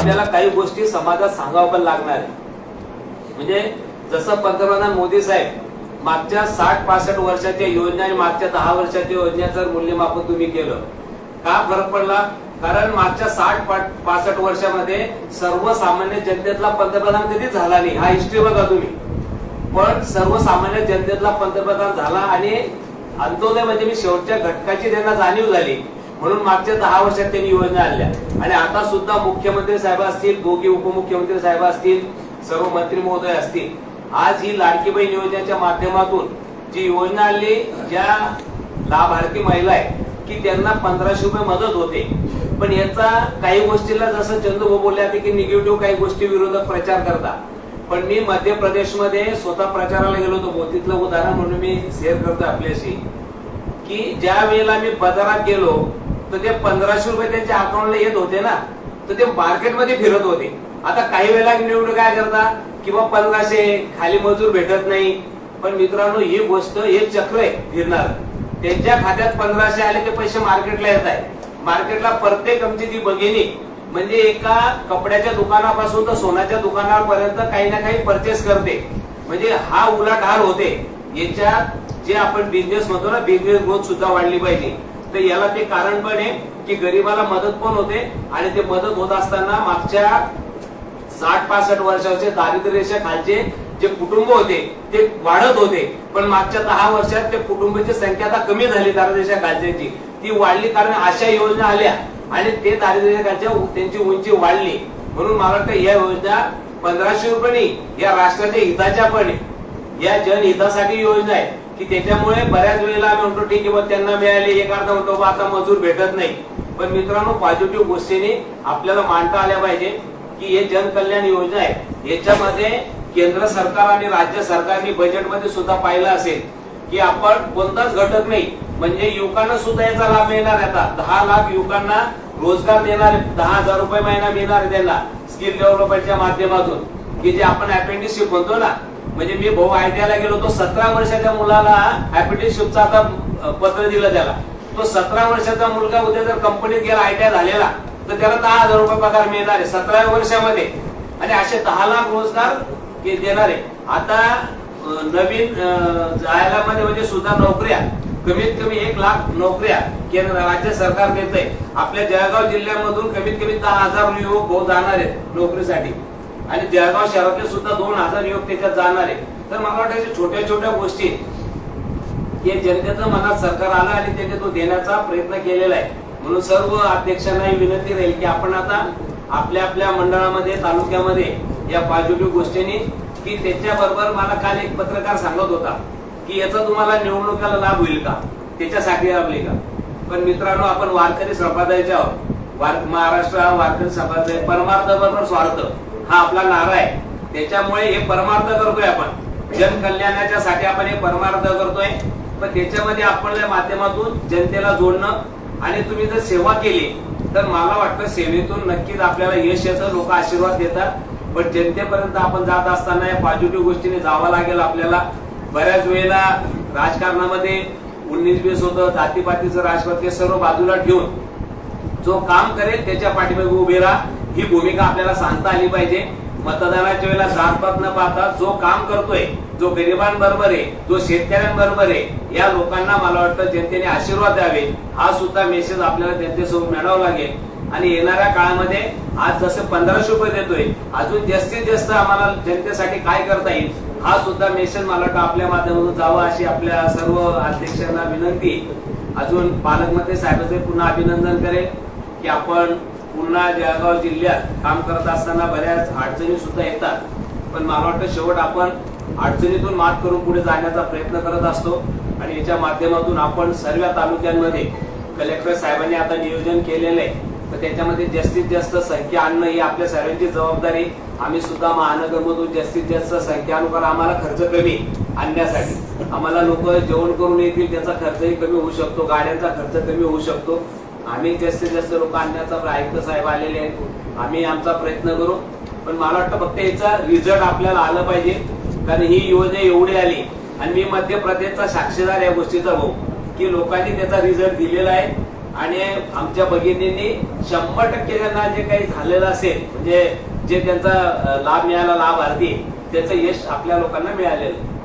आपल्याला काही गोष्टी समाजात सांगावं पण लागणार आहे. म्हणजे जसं पंतप्रधान मोदी साहेब मागच्या साठ पासष्ट वर्षाच्या योजना आणि मागच्या दहा वर्षाच्या योजनेचं मूल्यमापन तुम्ही केलं. का फरक पडला? कारण मागच्या साठ पासष्ट वर्षामध्ये सर्वसामान्य जनतेतला पंतप्रधान कधीच झाला नाही? हा हिस्ट्री बघा तुम्ही. पण सर्वसामान्य जनतेतला पंतप्रधान झाला आणि अंत्योदय म्हणजे मी शेवटच्या घटकाची त्यांना जाणीव झाली. म्हणून मागच्या दहा वर्षात त्यांनी योजना आणल्या. आणि आता सुद्धा मुख्यमंत्री साहेब असतील दोघे उपमुख्यमंत्री साहेब असतील सर्व मंत्री महोदय असतील. आज ही लाडकी बहीण योजनेच्या माध्यमातून जी योजना आणली ज्या लाभार्थी महिला आहे की त्यांना पंधराशे रुपये मदत होते. पण याचा काही गोष्टीला जसं चंदू बोलले होते की निगेटिव्ह काही गोष्टी विरोधात प्रचार करता पण मी मध्य प्रदेशमध्ये स्वतः प्रचाराला गेलो होतो. तिथलं उदाहरण म्हणून मी शेअर करतो आपल्याशी की ज्या वेळेला मी बाजारात गेलो तर ते पंधराशे रुपये त्यांच्या अकाउंटला येत होते ना. तर ते मार्केटमध्ये फिरत होते. आता काही वेळेला निवडून काय करता? किंवा पंधराशे खाली मजूर भेटत नाही. पण मित्रांनो ही गोष्ट हे चक्र आहे फिरणार. त्यांच्या खात्यात पंधराशे आले ते पैसे मार्केटला येत आहे मार्केटला प्रत्येक आमची ती भगिनी म्हणजे एका कपड्याच्या दुकानापासून तर सोन्याच्या दुकानापर्यंत काही ना काही परचेस करते. म्हणजे हा उलाढाल होते. याच्यात जे आपण बिझनेस म्हणतो ना बिझनेस ग्रोथ सुद्धा वाढली पाहिजे. तर याला ते कारण पण आहे की गरीबाला मदत पण होते आणि ते मदत होत असताना मागच्या साठ पासष्ट वर्षाचे दारिद्र्य रेषा खालचे जे कुटुंब होते ते वाढत होते. पण मागच्या दहा वर्षात ते कुटुंबाची संख्या आता कमी झाली दारिद्र्य खालच्याची. ती वाढली कारण अशा योजना आल्या आणि ते दारिद्र्य खालच्या त्यांची उंची वाढली. म्हणून मला वाटतं या योजना पंधराशे रुपये या राष्ट्राच्या हिताच्या पण आहे. या जनहितासाठी योजना आहे. की त्याच्यामुळे बऱ्याच वेळेला आम्ही म्हणतो ठीक आहे त्यांना मिळाले एक अर्धा म्हणतो आता मजूर भेटत नाही. पण मित्रांनो पॉझिटिव्ह गोष्टीने आपल्याला मांडता आल्या पाहिजे की हे जनकल्याण योजना आहे. याच्यामध्ये केंद्र सरकार आणि राज्य सरकारने बजेटमध्ये सुद्धा पाहिलं असेल की आपण कोणताच घटक नाही. म्हणजे युवकांना सुद्धा याचा लाभ मिळणार आहे आता. दहा लाख युवकांना रोजगार देणार दहा हजार रुपये महिना मिळणार त्यांना. स्किल डेव्हलपमेंटच्या माध्यमातून. की जे आपण अपेंडिशिप म्हणतो ना म्हणजे मी भाऊ आयटीआयला गेलो तो सतरा वर्षाच्या मुलाला अपेंडिशिपचा आता पत्र दिलं त्याला. तो सतरा वर्षाचा मुलगा उद्या जर कंपनीत गेला आयटीआय झालेला तर त्याला दहा हजार रुपये पगार मिळणार आहे सतरा वर्षामध्ये. आणि असे दहा लाख रोजगार देणार. आहे आता नवीन जायला मध्ये म्हणजे सुद्धा नोकऱ्या कमीत कमी एक लाख नोकऱ्या केंद्र राज्य सरकार देत आहे आपल्या जळगाव जिल्ह्यामधून कमीत कमी दहा हजार युवक भाऊ जाणार आहेत नोकरीसाठी. आणि जळगाव शहरातले सुद्धा दोन हजार युवक त्याच्यात जाणार आहे. तर मला वाटतं छोट्या छोट्या गोष्टी हे जनतेचं मनात सरकार आलं आणि त्याने तो देण्याचा प्रयत्न केलेला आहे. म्हणून सर्व अध्यक्षांना ही विनंती राहील की आपण आता आपल्या आपल्या मंडळामध्ये तालुक्यामध्ये या पॉझिटिव्ह गोष्टींनी की त्याच्याबरोबर मला काल एक पत्रकार सांगत होता की याचा तुम्हाला निवडणुकाला लाभ होईल का? त्याच्यासाठी लाभले का? पण मित्रांनो आपण वारकरी संप्रदायाच्या आहोत. वार महाराष्ट्र हा वारकरी संप्रदाय परमार्थ बरोबर स्वार्थ. हा आपला नारा आहे. त्याच्यामुळे हे परमार्थ करतोय आपण. जनकल्याणाच्या साठी आपण हे परमार्थ करतोय. पण त्याच्यामध्ये आपण माध्यमातून जनतेला जोडणं आणि तुम्ही जर सेवा केली तर मला वाटतं सेवेतून नक्कीच आपल्याला यश येतं लोक आशीर्वाद देतात. पण जनतेपर्यंत आपण जात असताना या पॉझिटिव्ह गोष्टीने जावं लागेल आपल्याला. बऱ्याच वेळेला राजकारणामध्ये उन्नीस होतं जातीपातीचं राजकारण ते सर्व बाजूला ठेवून. जो काम करेल त्याच्या पाठीमागे उभे राहा. ही भूमिका आपल्याला सांगता आली पाहिजे. मतदानाच्या वेळेला जातपात न पाहता जो काम करतोय जो गरिबांबरोबर आहे जो शेतकऱ्यांबरोबर आहे या लोकांना मला वाटतं जनतेने आशीर्वाद द्यावे. हा सुद्धा मेसेज आपल्याला जनतेसमोर मिळावा लागेल. आणि येणाऱ्या काळामध्ये आज जसं पंधराशे रुपये देतोय अजून जास्तीत जास्त आम्हाला जनतेसाठी काय करता येईल हा सुद्धा मेसेज मला वाटतं आपल्या माध्यमातून जावा अशी आपल्या सर्व अध्यक्षांना विनंती. अजून पालकमंत्री साहेबांचे पुन्हा अभिनंदन करेल की आपण पुन्हा जळगाव जिल्ह्यात काम करत असताना बऱ्याच अडचणी सुद्धा येतात. पण मला वाटतं शेवट आपण अडचणीतून मात करून पुढे जाण्याचा प्रयत्न करत असतो. आणि याच्या माध्यमातून आपण सर्व तालुक्यांमध्ये कलेक्टर साहेबांनी आता नियोजन केलेलं आहे. तर त्याच्यामध्ये जास्तीत जास्त संख्या आणणं ही आपल्या सर्वांची जबाबदारी. आम्ही सुद्धा महानगरमधून जास्तीत जास्त संख्यानुसार आम्हाला खर्च कमी आणण्यासाठी. आम्हाला लोक जेवण करून येतील त्याचा खर्चही कमी होऊ शकतो गाड्यांचा खर्च कमी होऊ शकतो. आम्ही जास्तीत जास्त लोक आणण्याचा आयुक्त साहेब आलेले आहेत. आम्ही आमचा प्रयत्न करू. पण मला वाटतं फक्त याचा रिझल्ट आपल्याला आलं पाहिजे. कारण ही योजना एवढी आली आणि मी मध्य प्रदेशचा साक्षीदार या गोष्टीचा भाऊ की लोकांनी त्याचा रिझल्ट दिलेला आहे. आणि आमच्या भगिनींनी शंभर टक्के त्यांना जे काही झालेलं असेल म्हणजे जे त्यांचा लाभ मिळाला लाभार्थी त्याचं यश आपल्या लोकांना मिळालेलं